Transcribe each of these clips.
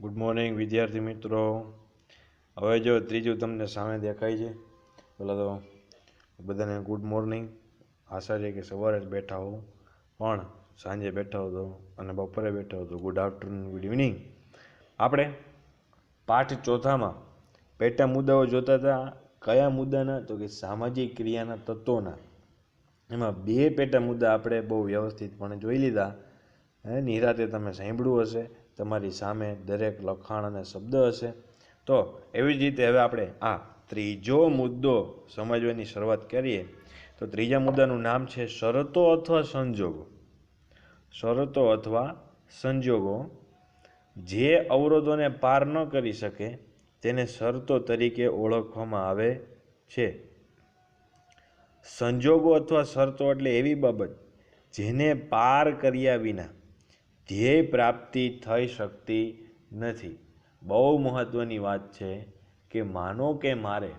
Good morning વિદ્યાર્થી મિત્રો. હવે જો ત્રીજું તમને સામે દેખાય છે પહેલાં તો બધાને ગુડ મોર્નિંગ આશા છે કે સવારે જ બેઠા હો પણ સાંજે બેઠા હતો અને બપોરે બેઠા હતો. ગુડ આફ્ટરનૂન ગુડ ઇવનિંગ આપણે પાઠ ચોથામાં પેટા મુદ્દાઓ જોતા હતા. કયા મુદ્દાના? તો કે સામાજિક ક્રિયાના તત્વોના. એમાં બે પેટા મુદ્દા આપણે બહુ વ્યવસ્થિતપણે જોઈ લીધા. નિરાતે તમે સાંભળ્યું હશે. તમારી સામે દરેક લખાણ અને શબ્દ હશે. તો એવી જ રીતે હવે આપણે આ ત્રીજો મુદ્દો સમજવાની શરૂઆત કરીએ. તો ત્રીજા મુદ્દાનું નામ છે શરતો અથવા સંજોગો. શરતો અથવા સંજોગો જે અવરોધોને પાર ન કરી શકે તેને શરતો તરીકે ઓળખવામાં આવે છે. સંજોગો અથવા શરતો એટલે એવી બાબત જેને પાર કર્યા વિના ધ્યેય પ્રાપ્તિ થઈ શકતી નથી. બહુ મહત્ત્વની વાત છે કે માનો કે મારે,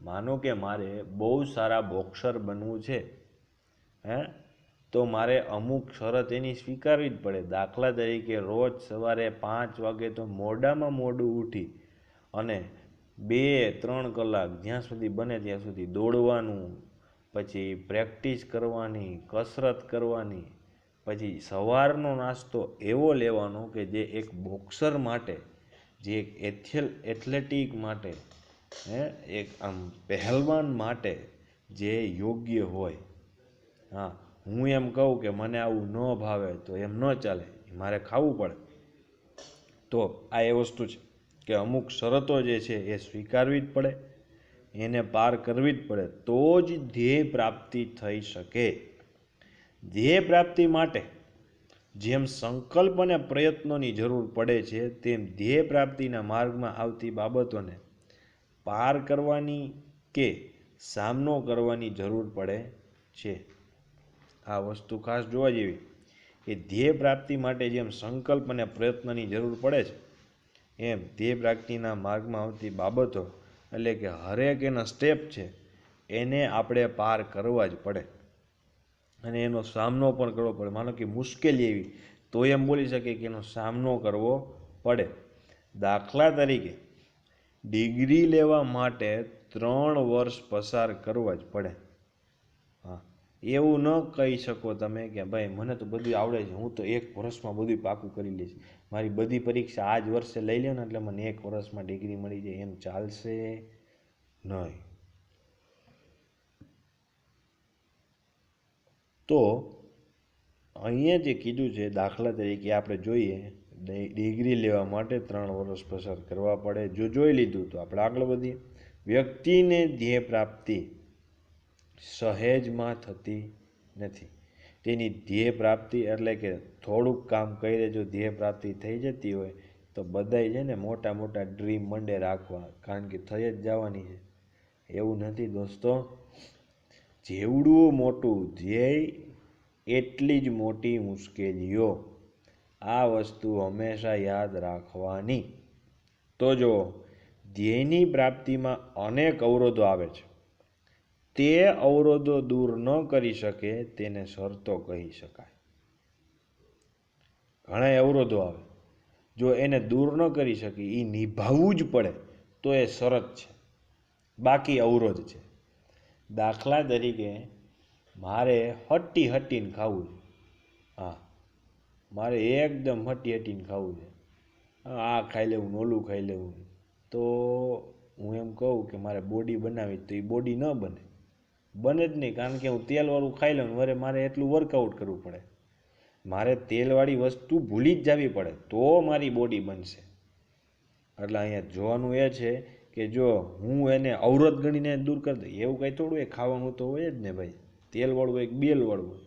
માનો કે મારે બહુ સારા બોક્સર બનવું છે, હે? તો મારે અમુક શરત એની સ્વીકારવી જ પડે. દાખલા તરીકે રોજ સવારે પાંચ વાગે તો મોડામાં મોડું ઉઠી અને બે, ત્રણ કલાક જ્યાં સુધી બને ત્યાં સુધી દોડવાનું, પછી પ્રેક્ટિસ કરવાની, કસરત કરવાની પછી સવારનો નાસ્તો એવો લેવાનો કે જે એક બોક્સર માટે, જે એક એથ્યલ એથ્લેટિક માટે, હે, એક આમ પહેલવાન માટે જે યોગ્ય હોય. હા, હું એમ કહું કે મને આવું ન ભાવે તો એમ ન ચાલે મારે ખાવું પડે. તો આ એ વસ્તુ છે કે અમુક શરતો જે છે એ સ્વીકારવી જ પડે, એને પાર કરવી જ પડે, તો જ ધ્યેય પ્રાપ્તિ થઈ શકે. ધ્યેય પ્રાપ્તિ માટે જેમ સંકલ્પ અને પ્રયત્નોની જરૂર પડે છે, તેમ ધ્યેય પ્રાપ્તિના માર્ગમાં આવતી બાબતોને પાર કરવાની કે સામનો કરવાની જરૂર પડે છે. આ વસ્તુ ખાસ જોવા જેવી કે ધ્યેય પ્રાપ્તિ માટે જેમ સંકલ્પ અને પ્રયત્નની જરૂર પડે છે, એમ ધ્યેય પ્રાપ્તિના માર્ગમાં આવતી બાબતો એટલે કે હરેક એના સ્ટેપ છે, એને આપણે પાર કરવા જ પડે. અને એનો સામનો પણ કરવો પડે. માનો કે મુશ્કેલી એવી, તો એમ બોલી શકે કે એનો સામનો કરવો પડે. દાખલા તરીકે, ડિગ્રી લેવા માટે ત્રણ વર્ષ પસાર કરવા જ પડે. હા, એવું ન કહી શકો તમે કે ભાઈ, મને તો બધું આવડે છે, હું તો એક વર્ષમાં બધું પાકું કરી લઈશ. મારી બધી પરીક્ષા આ જ વર્ષે લઈ લે ને એટલે મને એક વર્ષમાં ડિગ્રી મળી જાય, એમ ચાલશે નહીં. તો અહીંયા જે કીધું છે, દાખલા તરીકે આપણે જોઈએ ડિગ્રી લેવા માટે ત્રણ વર્ષ પસાર કરવા પડે. જો જોઈ લીધું તો આપણે આગળ વધીએ. વ્યક્તિને ધ્યેય પ્રાપ્તિ સહેજમાં થતી નથી. તેની ધ્યેય પ્રાપ્તિ એટલે કે થોડુંક કામ કરીને જો ધ્યેય પ્રાપ્તિ થઈ જતી હોય, તો બધાય છે ને મોટા મોટા ડ્રીમ મંડે રાખવા કારણ કે થઈ જ જવાની છે. એવું નથી દોસ્તો. જેવડું મોટું ધ્યેય એટલી જ મોટી મુશ્કેલીઓ. આ વસ્તુ હંમેશા યાદ રાખવાની. તો જો ધ્યેયની પ્રાપ્તિમાં અનેક અવરોધો આવે છે. તે અવરોધો દૂર ન કરી શકે તેને શરતો કહી શકાય. ઘણા અવરોધો આવે. જો એને દૂર ન કરી શકે એ નિભાવવું જ પડે, તો એ શરત છે. બાકી અવરોધ છે. દાખલા તરીકે મારે હટી હટીને ખાવું છે. હા, મારે એકદમ હટી હટીને ખાવું છે. આ ખાઈ લેવું ઓલું ખાઈ લેવું તો હું એમ કહું કે મારે બોડી બનાવી તો એ બોડી ન બને. બને જ નહીં, કારણ કે હું તેલવાળું ખાઈ લઉં વરે મારે એટલું વર્કઆઉટ કરવું પડે. મારે તેલવાળી વસ્તુ ભૂલી જ જવી પડે તો મારી બોડી બનશે. એટલે અહીંયા જોવાનું એ છે કે જો હું એને અવરોધ ગણીને દૂર કરી દઉં, એવું કંઈ થોડું એ ખાવાનું તો હોય જ ને ભાઈ. તેલવાળું એક બેલવાળું હોય.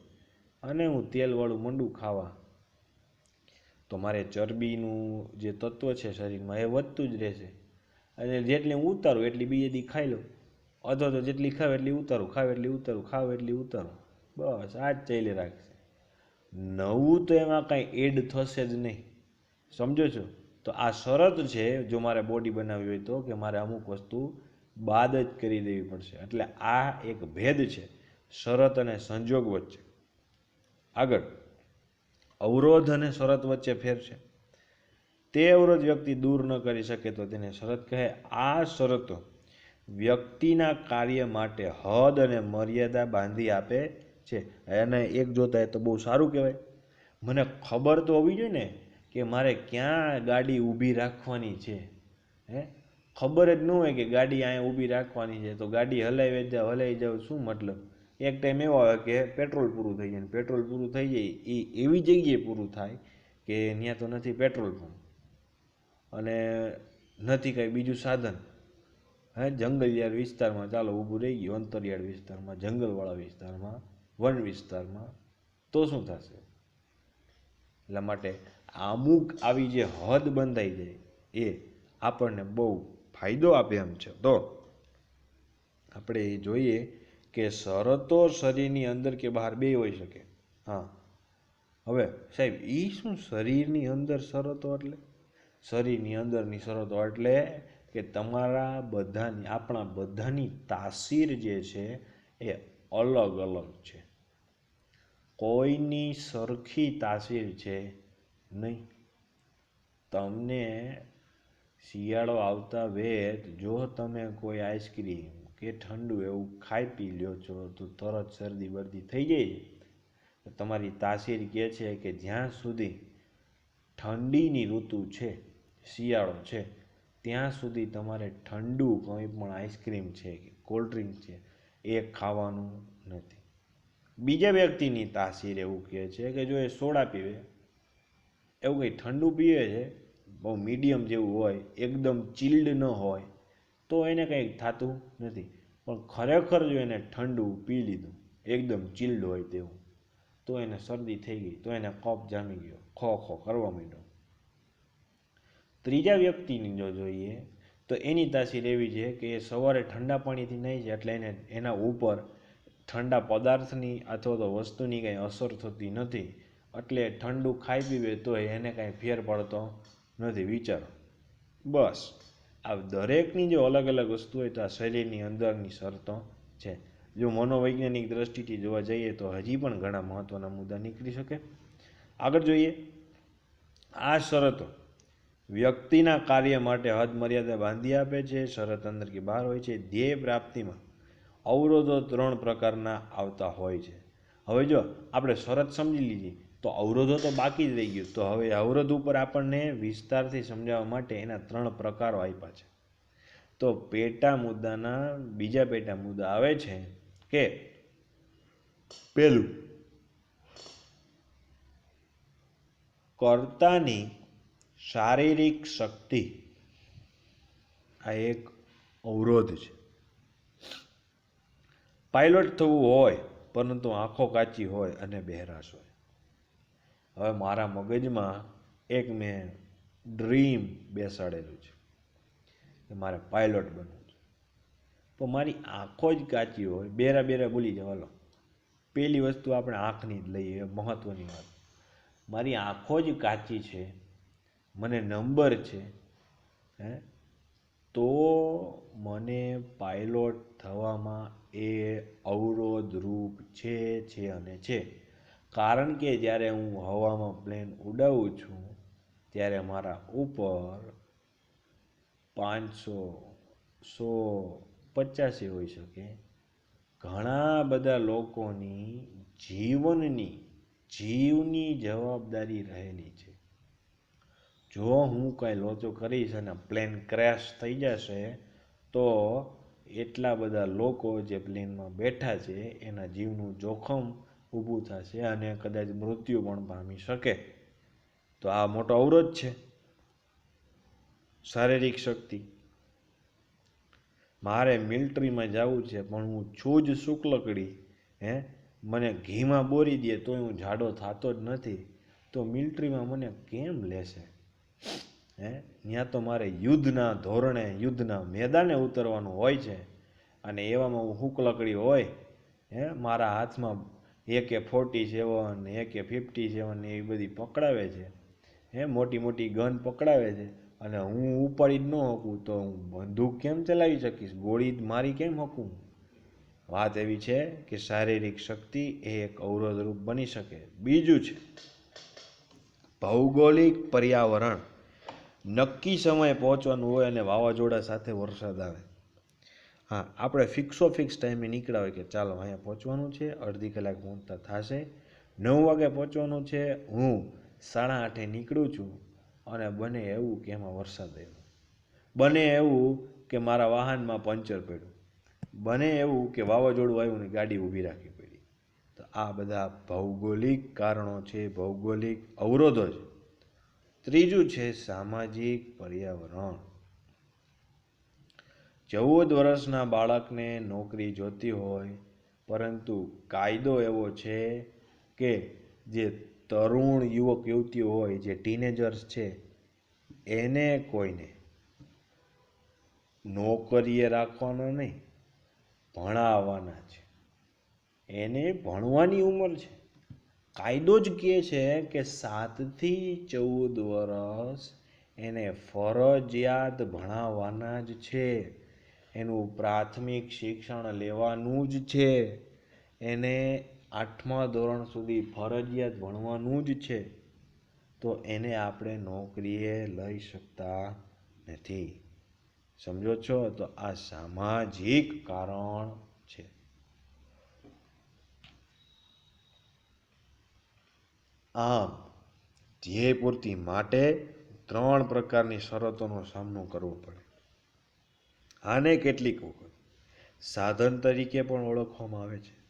અને હું તેલવાળું મંડું ખાવા. તો મારે ચરબીનું જે તત્વ છે શરીરમાં એ વધતું જ રહેશે. અને જેટલી હું ઉતારું એટલી બીજે દી ખાઈ લઉં. અથવા તો જેટલી ખાવ એટલી ઉતારું, ખાવ એટલી ઉતારું, ખાવ એટલી ઉતારું. બસ, આ જ ચાલી રાખશે. નવું તો એમાં કાંઈ એડ થશે જ નહીં. સમજો છો? તો આ શરત છે, જો મારે બોડી બનાવવી હોય તો, કે મારે અમુક વસ્તુ બાદ જ કરી દેવી પડશે. એટલે આ એક ભેદ છે. શરત અને સંજોગ વચ્ચે. આગળ. અવરોધ અને શરત વચ્ચે ફેર છે. તે અવરોધ વ્યક્તિ દૂર ન કરી શકે તો તેને શરત કહે. આ શરતો વ્યક્તિના કાર્ય માટે હદ અને મર્યાદા બાંધી આપે છે. અને એક જોતા તો બહુ સારું કહેવાય. મને ખબર તો હોવી જોઈએ ને કે મારે ક્યાં ગાડી ઊભી રાખવાની છે? હે? ખબર જ ન હોય કે ગાડી અહીંયા ઊભી રાખવાની છે. તો ગાડી હલાવી જાવ હલાવી જાવ શું મતલબ? એક ટાઈમ એવો આવે કે પેટ્રોલ પૂરું થઈ જાય પેટ્રોલ પૂરું થઈ જાય એ એવી જગ્યાએ પૂરું થાય કે ત્યાં તો નથી પેટ્રોલ પંપ. અને નથી કાંઈ બીજું સાધન. હે? જંગલિયાળ વિસ્તારમાં ચાલો ઊભું રહી ગયું, અંતરિયાળ વિસ્તારમાં, જંગલવાળા વિસ્તારમાં, વન વિસ્તારમાં. તો શું થશે? એટલા માટે અમુક આવી જે હદ બંધાઈ જાય એ આપણને બહુ ફાયદો આપે એમ છે. તો આપણે એ જોઈએ કે શરતો શરીરની અંદર કે બહાર બે હોઈ શકે. હા. હવે સાહેબ એ શું શરીરની અંદર શરતો એટલે? શરીરની અંદરની શરતો એટલે કે તમારા બધાની, આપણા બધાની તાસીર જે છે એ અલગ અલગ છે. કોઈની સરખી તાસીર છે નહીં. તમને શિયાળો આવતા વેત જો તમે કોઈ આઈસ્ક્રીમ કે ઠંડુ એવું ખાઈ પી લ્યો છો, તો તરત શરદી બરદી થઈ જાય. તમારી તાસીર કહે છે કે જ્યાં સુધી ઠંડીની ઋતુ છે, શિયાળો છે, ત્યાં સુધી તમારે ઠંડુ કંઈ પણ આઈસ્ક્રીમ છે કે કોલ્ડ ડ્રિંક છે, એ ખાવાનું નથી. બીજા વ્યક્તિની તાસીર એવું કહે છે કે જો એ સોડા પીવે એવું કંઈ ઠંડુ પીએ છે? બહુ મીડિયમ જેવું હોય, એકદમ ચિલ્ડ ન હોય, તો એને કંઈ થતું નથી. પણ ખરેખર જો એને ઠંડુ પી લીધું, એકદમ ચિલ્ડ હોય તેવું, તો એને શરદી થઈ ગઈ, તો એને કફ જામી ગયો, ખો ખો કરવા માંડ્યો. ત્રીજા વ્યક્તિની જો જોઈએ, તો એની તાસીર એવી છે કે એ સવારે ઠંડા પાણીથી નહીં છે એટલે એને એના ઉપર ઠંડા પદાર્થની અથવા તો વસ્તુની કંઈ અસર થતી નથી. એટલે ઠંડુ ખાઈ પીવે તો એને કાંઈ ફેર પડતો નથી, વિચારો. બસ. આ દરેકની જો અલગ અલગ વસ્તુ હોય તો આ શરીરની અંદરની શરતો છે. જો મનોવૈજ્ઞાનિક દ્રષ્ટિથી જોવા જઈએ તો હજી પણ ઘણા મહત્ત્વના મુદ્દા નીકળી શકે. આગળ જોઈએ. આ શરતો વ્યક્તિના કાર્ય માટે હદ મર્યાદા બાંધી આપે છે, શરત અંદર કે બહાર હોય છે, ધ્યેય પ્રાપ્તિમાં અવરોધો ત્રણ પ્રકારના આવતા હોય છે. હવે જો આપણે શરત સમજી લીધી તો અવરોધો તો બાકી જ રહી ગયું. તો હવે અવરોધ ઉપર આપણને વિસ્તારથી સમજાવવા માટે એના ત્રણ પ્રકારો આપ્યા છે. તો પેટા મુદ્દાના બીજા પેટા મુદ્દા આવે છે કે પહેલું કર્તાની શારીરિક શક્તિ. આ એક અવરોધ છે. પાયલોટ થવું હોય પરંતુ આંખો કાચી હોય અને બહેરાશ હોય. હવે મારા મગજમાં એક મેં ડ્રીમ બેસાડેલું છે કે મારે પાયલોટ બનવું છે. તો મારી આંખો જ કાચી હોય, બેરા બેરા ભૂલી જાવ હલો પહેલી વસ્તુ આપણે આંખની જ લઈએ મહત્ત્વની વાત. મારી આંખો જ કાચી છે, મને નંબર છે, હે? તો મને પાયલોટ થવામાં એ અવરોધરૂપ છે છે અને છે. કારણ કે જ્યારે હું હવામાં પ્લેન ઉડાવું છું, ત્યારે મારા ઉપર પાંચસો સો પચાસી હોઈ શકે. ઘણા બધા લોકોની જીવનની, જીવની જવાબદારી રહેલી છે. જો હું કાંઈ લોચો કરીશ અને પ્લેન ક્રેશ થઈ જશે, તો એટલા બધા લોકો જે પ્લેનમાં બેઠા છે, એના જીવનું જોખમ ઊભું થશે અને કદાચ મૃત્યુ પણ પામી શકે. તો આ મોટો અવરોધ છે. શારીરિક શક્તિ. મારે મિલિટરીમાં જવું છે, પણ હું છું જ શુક્લકડી, હે? મને ઘીમાં બોરી દે તોય હું જાડો થતો જ નથી. તો મિલિટરીમાં મને કેમ લેશે? હે? ત્યાં તો મારે યુદ્ધના ધોરણે, યુદ્ધના મેદાને ઉતરવાનું હોય છે. અને એવામાં હું હુકલકડી હોય, હે? મારા હાથમાં એકે ફોર્ટી સેવન એકે ફિફ્ટી સેવન એવી બધી પકડાવે છે. હે, મોટી મોટી ગન પકડાવે છે. અને હું ઉપાડી જ ન શકું તો હું બંદૂક કેમ ચલાવી શકીશ? ગોળી મારી કેમ શકું વાત એવી છે કે શારીરિક શક્તિ એ એક અવરોધરૂપ બની શકે. બીજું છે, ભૌગોલિક પર્યાવરણ. નક્કી સમયે પહોંચવાનું હોય અને વાવાઝોડા સાથે વરસાદ આવે. હા, આપણે ફિક્સો ફિક્સ ટાઈમે નીકળ્યા હોય કે ચાલો અહીંયા પહોંચવાનું છે, અડધી કલાક પહોંચતા થશે. નવ વાગે પહોંચવાનું છે, હું સાડા આઠે નીકળું છું અને બને એવું કે એમાં વરસાદ આવ્યો. બને એવું કે મારા વાહનમાં પંચર પડ્યું. બને એવું કે વાવાઝોડું આવ્યું ને ગાડી ઊભી રાખવી પડી. તો આ બધા ભૌગોલિક કારણો છે, ભૌગોલિક અવરોધો છે. ત્રીજું છે સામાજિક પર્યાવરણ. ચૌદ વર્ષના બાળકને નોકરી જોતી હોય, પરંતુ કાયદો એવો છે કે જે તરુણ યુવક યુવતીઓ હોય, જે ટીનેજર્સ છે, એને કોઈને નોકરીએ રાખવાનો નહીં, ભણાવવાના છે. એને ભણવાની ઉંમર છે. કાયદો જ કહે છે કે સાતથી ચૌદ વર્ષ એને ફરજિયાત ભણાવવાના જ છે. એનું પ્રાથમિક શિક્ષણ લેવાનું જ છે. એને આઠમા ધોરણ સુધી ફરજિયાત ભણવાનું જ છે. તો એને આપણે નોકરીએ લઈ શકતા નથી. સમજો છો? તો આ સામાજિક કારણ છે. આમ, ધ્યેય પૂર્તિ માટે ત્રણ પ્રકારની શરતોનો સામનો કરવો પડે. આને કેટલીક વખત સાધન તરીકે પણ ઓળખવામાં આવે છે.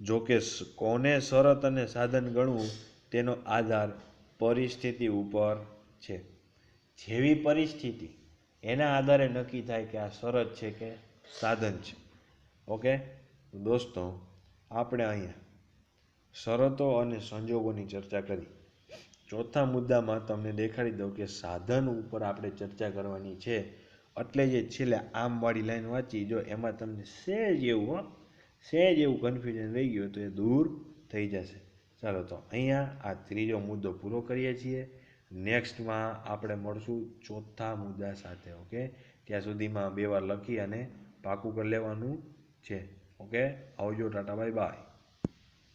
જો કે કોને શરત અને સાધન ગણવું તેનો આધાર પરિસ્થિતિ ઉપર છે. જેવી પરિસ્થિતિ એના આધારે નક્કી થાય કે આ શરત છે કે સાધન છે. ઓકે? દોસ્તો, આપણે અહીંયા શરતો અને સંજોગોની ચર્ચા કરી. ચોથા મુદ્દામાં તમને દેખાડી દઉં કે સાધન ઉપર આપણે ચર્ચા કરવાની છે એટલે જે છેલ્લે આમવાળી લાઈન વાંચી, જો એમાં તમને સહેજ એવું, હો, સહેજ એવું કન્ફ્યુઝન રહી ગયું તો એ દૂર થઈ જશે. ચાલો તો અહીંયા આ ત્રીજો મુદ્દો પૂરો કરીએ છીએ. નેક્સ્ટમાં આપણે મળશું ચોથા મુદ્દા સાથે ઓકે ત્યાં સુધીમાં બે વાર લખી અને પાકું કરી લેવાનું છે. ઓકે આવજો, ટાટા, બાય બાય.